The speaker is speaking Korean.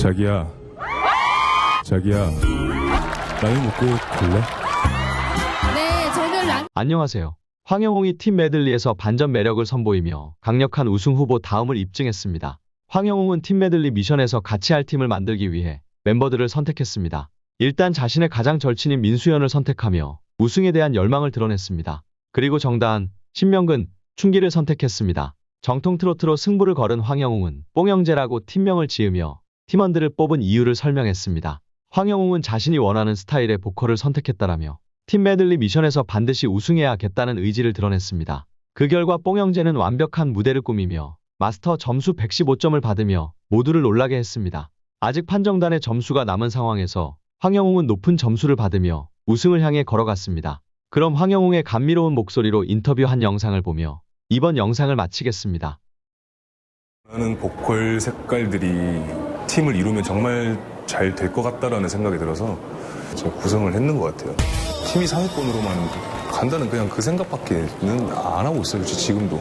자기야. 자기야. 라면 먹고 갈래? 네, 저는 란 안녕하세요. 황영웅이 팀 메들리에서 반전 매력을 선보이며 강력한 우승 후보 다음을 입증했습니다. 황영웅은 팀 메들리 미션에서 같이 할 팀을 만들기 위해 멤버들을 선택했습니다. 일단 자신의 가장 절친인 민수연을 선택하며 우승에 대한 열망을 드러냈습니다. 그리고 정다한, 신명근, 춘기를 선택했습니다. 정통 트로트로 승부를 걸은 황영웅은 뽕영재라고 팀명을 지으며 팀원들을 뽑은 이유를 설명했습니다. 황영웅은 자신이 원하는 스타일의 보컬을 선택했다라며 팀 메들리 미션에서 반드시 우승해야겠다는 의지를 드러냈습니다. 그 결과 뽕영재는 완벽한 무대를 꾸미며 마스터 점수 115점을 받으며 모두를 놀라게 했습니다. 아직 판정단의 점수가 남은 상황에서 황영웅은 높은 점수를 받으며 우승을 향해 걸어갔습니다. 그럼 황영웅의 감미로운 목소리로 인터뷰한 영상을 보며 이번 영상을 마치겠습니다. 나는 보컬 색깔들이 팀을 이루면 정말 잘 될 것 같다라는 생각이 들어서 제가 구성을 했는 것 같아요. 팀이 상위권으로만 간다는 그냥 그 생각밖에는 안 하고 있어요, 지금도.